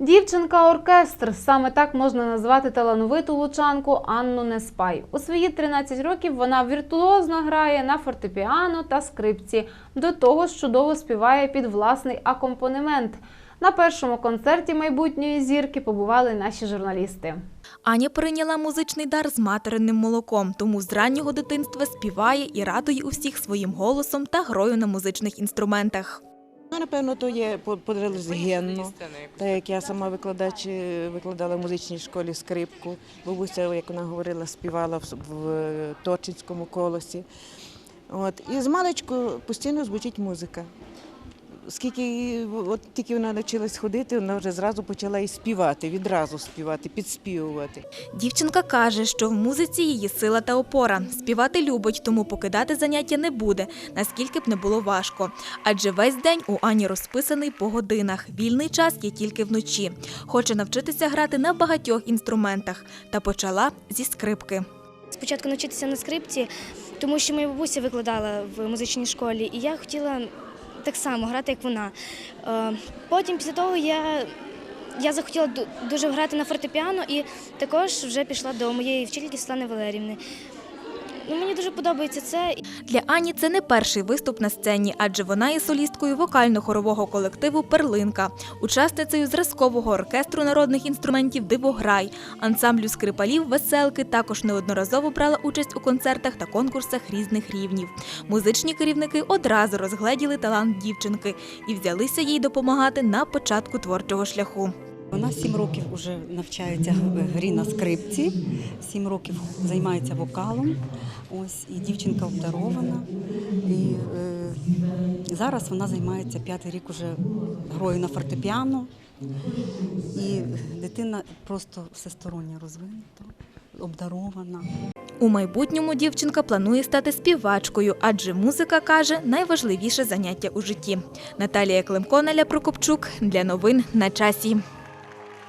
Дівчинка-оркестр саме так можна назвати талановиту лучанку Анну Неспай. У свої 13 років вона віртуозно грає на фортепіано та скрипці. До того ж чудово співає під власний акомпанемент. На першому концерті майбутньої зірки побували наші журналісти. Аня прийняла музичний дар з материнним молоком, тому з раннього дитинства співає і радує усіх своїм голосом та грою на музичних інструментах. Напевно, то є генно. Так як я сама викладач, е, викладала в музичній школі скрипку. Бабуся, як вона говорила, співала в, Точинському в Торчинському колосі. От. І з маличку постійно звучить музика. Скільки от тільки вона навчилась ходити, вона вже зразу почала і співати, відразу співати, підспівувати. Дівчинка каже, що в музиці її сила та опора. Співати любить, тому покидати заняття не буде, наскільки б не було важко. Адже весь день у Ані розписаний по годинах. Вільний час є тільки вночі. Хоче навчитися грати на багатьох інструментах та почала зі скрипки. Спочатку навчитися на скрипці, тому що моя бабуся викладала в музичній школі, і я хотіла так само грати, як вона. Е, Потім після того я, я захотіла дуже грати на фортепіано і також вже пішла до моєї вчительки Слани Валерівни. Ну, мені дуже подобається це. Для Ані це не перший виступ на сцені, адже вона є солісткою вокально-хорового колективу Перлинка, учасницею зразкового оркестру народних інструментів Дивограй, ансамблю скрипалів Веселки також неодноразово брала участь у концертах та конкурсах різних рівнів. Музичні керівники одразу розгледіли талант дівчинки і взялися їй допомагати на початку творчого шляху. Вона сім років вже навчається грі на скрипці, сім років займається вокалом. Ось і дівчинка обдарована. І е, зараз вона займається п'ятий рік уже грою на фортепіано. І дитина просто всесторонньо розвинута, обдарована. У майбутньому дівчинка планує стати співачкою, адже музика каже найважливіше заняття у житті. Наталія Климко, Наля Прокопчук для новин на часі.